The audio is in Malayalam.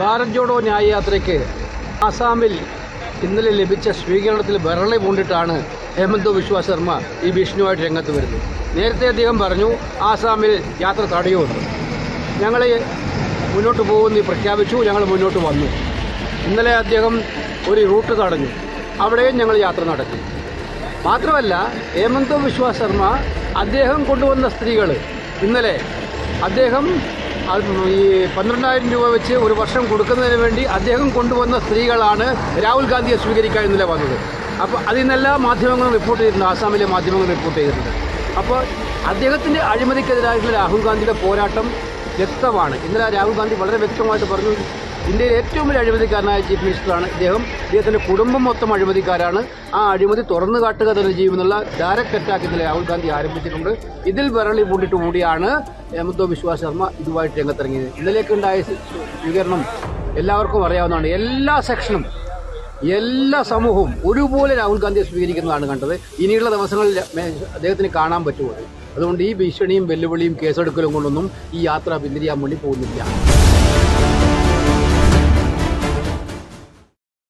ഭാരത് ജോഡോ ന്യായയാത്രയ്ക്ക് ആസാമിൽ ഇന്നലെ ലഭിച്ച സ്വീകരണത്തിൽ വിരളി പൂണ്ടിട്ടാണ് ഹേമന്ത് വിശ്വാസ് ശർമ്മ ഈ ഭീഷണിയുമായിട്ട് രംഗത്ത് വരുന്നത്. നേരത്തെ അദ്ദേഹം പറഞ്ഞു ആസാമിൽ യാത്ര തടയുമെന്ന്. ഞങ്ങൾ മുന്നോട്ട് പോകുമെന്ന് പ്രഖ്യാപിച്ചു ഞങ്ങൾ മുന്നോട്ട് വന്നു. ഇന്നലെ അദ്ദേഹം ഒരു റൂട്ട് തടഞ്ഞു. അവിടെയും ഞങ്ങൾ യാത്ര നടത്തി. മാത്രമല്ല ഹേമന്ത് വിശ്വാസ് ശർമ്മ അദ്ദേഹം കൊണ്ടുവന്ന സ്ത്രീകൾ ഇന്നലെ അദ്ദേഹം ഈ പന്ത്രണ്ടായിരം രൂപ വെച്ച് ഒരു വർഷം കൊടുക്കുന്നതിന് വേണ്ടി അദ്ദേഹം കൊണ്ടുവന്ന സ്ത്രീകളാണ് രാഹുൽ ഗാന്ധിയെ സ്വീകരിക്കാൻ ഇന്നലെ വന്നത്. അപ്പോൾ അതിൽ നിന്നെല്ലാ മാധ്യമങ്ങളും റിപ്പോർട്ട് ചെയ്തിട്ടുണ്ട്. ആസാമിലെ മാധ്യമങ്ങൾ റിപ്പോർട്ട് ചെയ്തിട്ടുണ്ട്. അപ്പോൾ അദ്ദേഹത്തിന്റെ അഴിമതിക്കെതിരായിട്ടുള്ള രാഹുൽ ഗാന്ധിയുടെ പോരാട്ടം വ്യക്തമാണ്. ഇന്നലെ രാഹുൽ ഗാന്ധി വളരെ വ്യക്തമായിട്ട് പറഞ്ഞു ഇന്ത്യയിലെ ഏറ്റവും വലിയ അഴിമതിക്കാരനായ ചീഫ് മിനിസ്റ്ററാണ് ഇദ്ദേഹം. ഇദ്ദേഹത്തിന്റെ കുടുംബം മൊത്തം അഴിമതിക്കാരാണ്. ആ അഴിമതി തുറന്നു കാട്ടുക തന്നെ ചെയ്യുമെന്നുള്ള ഡയറക്റ്റ് അറ്റാക്ക് ഇന്നലെ രാഹുൽ ഗാന്ധി ആരംഭിച്ചിട്ടുണ്ട്. ഇതിൽ വിരളി പൂണ്ടിട്ട് കൂടിയാണ് ഹേമന്തോ വിശ്വാസ് ശർമ്മ ഇതുമായിട്ട് രംഗത്തിറങ്ങിയത്. ഇന്നലേക്ക് ഉണ്ടായ സ്വീകരണം എല്ലാവർക്കും അറിയാവുന്നതാണ്. എല്ലാ സെക്ഷനും എല്ലാ സമൂഹവും ഒരുപോലെ രാഹുൽ ഗാന്ധിയെ സ്വീകരിക്കുന്നതാണ് കണ്ടത്. ഇനിയുള്ള ദിവസങ്ങളിൽ അദ്ദേഹത്തിന് കാണാൻ പറ്റുമോ? അതുകൊണ്ട് ഈ ഭീഷണിയും വെല്ലുവിളിയും കേസെടുക്കലും കൊണ്ടൊന്നും ഈ യാത്ര പിന്തിരിയാൻ വേണ്ടി പോകുന്നില്ല.